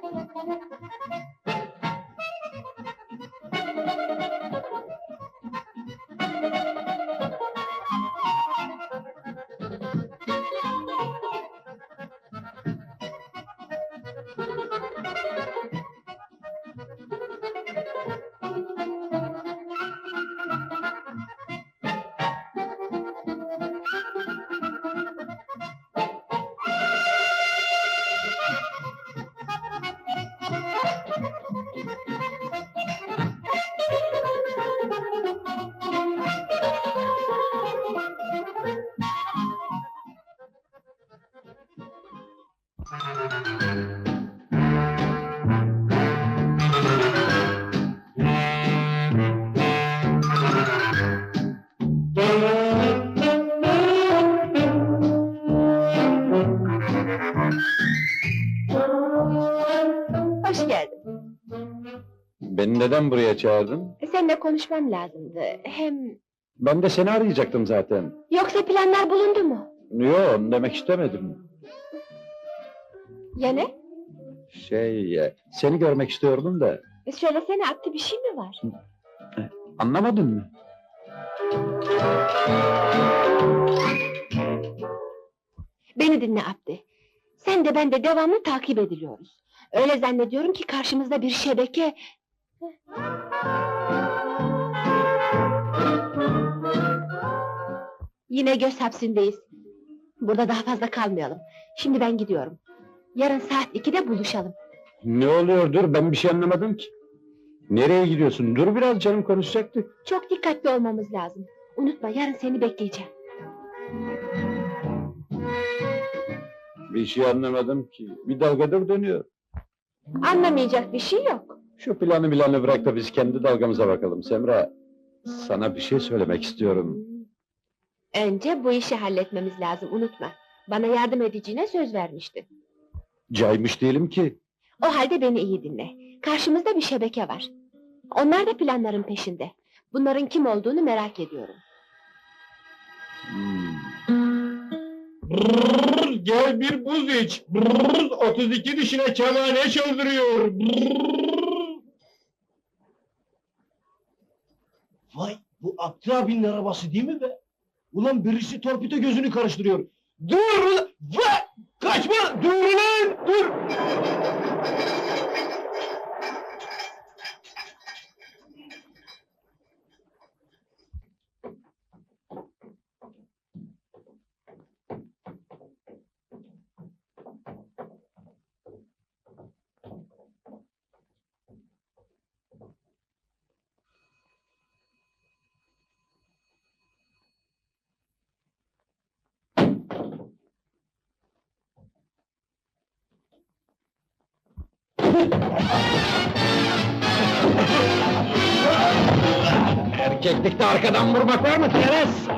ハハハハ! Neden buraya çağırdın? Seninle konuşmam lazımdı. Hem... Ben de seni arayacaktım zaten. Yoksa planlar bulundu mu? Yo, onu demek istemedim. Ya ne? Şey, e, seni görmek istiyordum da. E, Söylesene Abdi bir şey mi var? Anlamadın mı? Beni dinle Abdi. Sen de ben de devamlı takip ediliyoruz. Öyle zannediyorum ki karşımızda bir şebeke... Yine göz hapsindeyiz. Burada daha fazla kalmayalım. Şimdi ben gidiyorum. Yarın saat 2'de buluşalım. Ne oluyor dur, ben bir şey anlamadım ki. Nereye gidiyorsun? Dur biraz canım konuşacaktık. Çok dikkatli olmamız lazım. Unutma yarın seni bekleyeceğim. Bir şey anlamadım ki. Bir dalgadır dönüyor. Anlamayacak bir şey yok. Şu planı planı bırak da biz kendi dalgamıza bakalım Semra. Sana bir şey söylemek istiyorum. Önce bu işi halletmemiz lazım unutma. Bana yardım edeceğine söz vermiştin. Caymış değilim ki. O halde beni iyi dinle. Karşımızda bir şebeke var. Onlar da planların peşinde. Bunların kim olduğunu merak ediyorum. Brrr, gel bir buz iç. Brrr, 32 dişine kemane çaldırıyor. Brrr. Vay bu Abdi abinin arabası değil mi be? Ulan birisi torpido gözünü karıştırıyor. Dur! Vay! Kaçma! Dur ulan! Dur! Erkeklikte arkadan vurmak var mı Teres?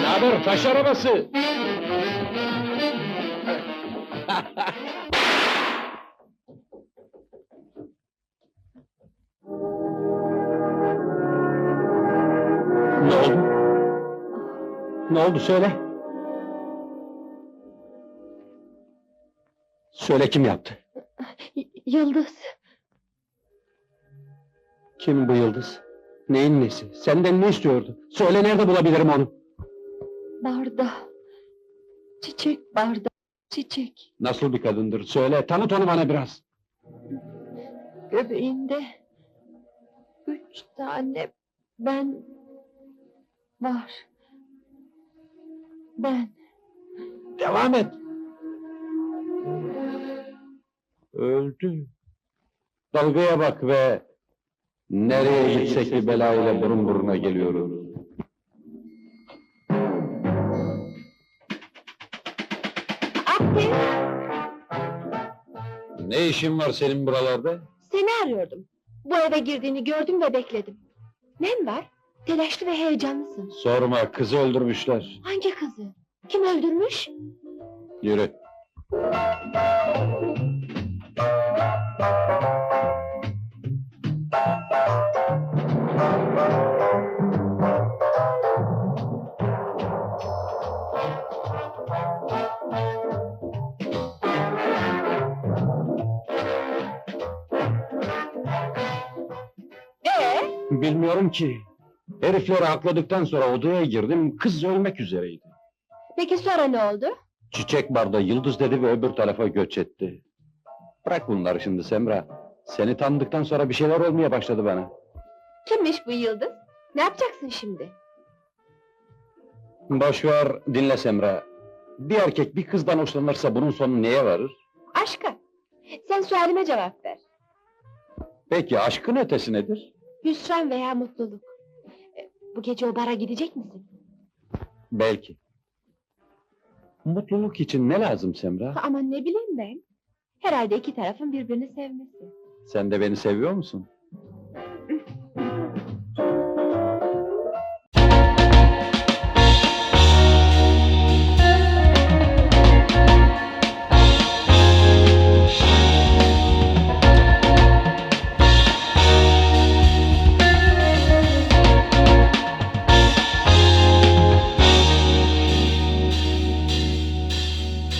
Ne haber taş arabası? Ne oldu söyle? Söyle kim yaptı? Y- Yıldız, Kim bu yıldız? Neyin nesi? Senden ne istiyordu? Söyle nerede bulabilirim onu? barda. Çiçek barda, çiçek. Nasıl bir kadındır? Söyle, tanıt onu bana biraz. Göbeğinde üç tane ben var. Ben. Devam et. Öldü. Dalgaya bak ve nereye gitsek bir belayla burun buruna geliyoruz. Abdi, Ne işin var senin buralarda? seni arıyordum. Bu eve girdiğini gördüm ve bekledim. Nen var? Telaşlı ve heyecanlısın. Sorma, kızı öldürmüşler. Hangi kızı? Kim öldürmüş? Yürü. Ee, Bilmiyorum ki. Herifleri akladıktan sonra odaya girdim, kız ölmek üzereydi. peki sonra ne oldu? Çiçek barda yıldız dedi ve öbür tarafa göç etti. Bırak bunları şimdi Semra. Seni tanıdıktan sonra bir şeyler olmaya başladı bana. Kimmiş bu yıldız? Ne yapacaksın şimdi? Boş ver, dinle Semra. Bir erkek bir kızdan hoşlanırsa bunun sonu neye varır? Aşka. Sen sualime cevap ver. Peki aşkın ötesi nedir? Hüsran veya mutluluk. Bu gece o bara gidecek misin? Belki. Mutluluk için ne lazım Semra? Ama ne bileyim ben. Herhalde iki tarafın birbirini sevmesi. Sen de beni seviyor musun?